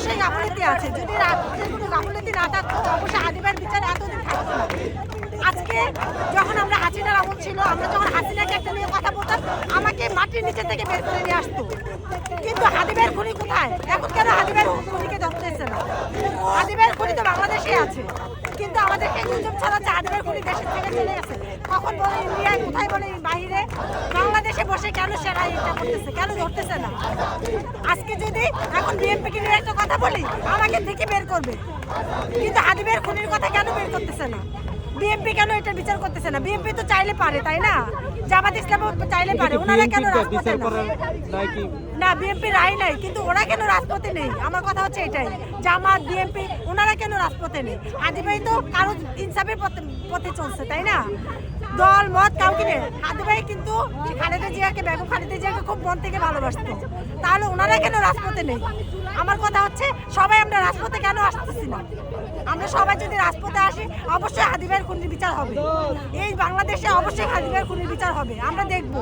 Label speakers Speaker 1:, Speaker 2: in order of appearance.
Speaker 1: অবশ্যই গাফলতি আছে। যদি কোনো গাফলতি না থাকতো অবশ্যই আদিবার বিচার এতদিন থাকতো না। আজকে যখন আমরা হাসিনার আমল ছিল, আমরা যখন হাসিনাকে একটা নিয়ে কথা বলতাম, আমাকে মাটির নিচে থেকে বের করে নিয়ে আসতো। কিন্তু হাদিবের খুনি কোথায়? এখন কেন হাদিবের খুনিকে ধরতেছে না? হাদিবের খুনি তো বাংলাদেশে আছে। কিন্তু আমাদেরকে গুজব ছড়াচ্ছে হাদিবের খুনি দেশের থেকে চলে গেছে। কখন বলে ইন্ডিয়ায়, কোথায় বলে বসে কেন সেরা এটা করতেছে? কেন ধরতেছে না? আজকে যদি এখন বিএনপিকে নিয়ে একটা কথা বলি আমাকে থেকে বের করবে। কিন্তু হাদিবের খুনির কথা কেন বের করতেছে না? বিএনপি কেন এটা বিচার করতেছে না? বিএনপি তো চাইলে পারে তাই না? জামাত ইসলাম চাইলে পারে। ওনারা কেন রাজপথে না? বিএনপি রায় নাই কিন্তু ওরা কেন রাজপথে নেই? আমার কথা হচ্ছে এটাই। জামাত বিএনপি ওনারা কেন রাজপথে নেই? আদি ভাই তো কারও ইনসাফের পথে পথে চলছে তাই না? দল মত কাউকে ভাই কিন্তু খালেদা জিয়াকে বেগম খালেদা জিয়াকে খুব মন থেকে ভালোবাসত। তাহলে ওনারা কেন রাজপথে নেই? আমার কথা হচ্ছে, সবাই আমরা রাজপথে কেন আসতেছি না? আমরা সবাই যদি রাজপথে আসি, অবশ্যই হাদিবের খুনির বিচার হবে। এই বাংলাদেশে অবশ্যই হাদিবের খুনির বিচার হবে। আমরা দেখব।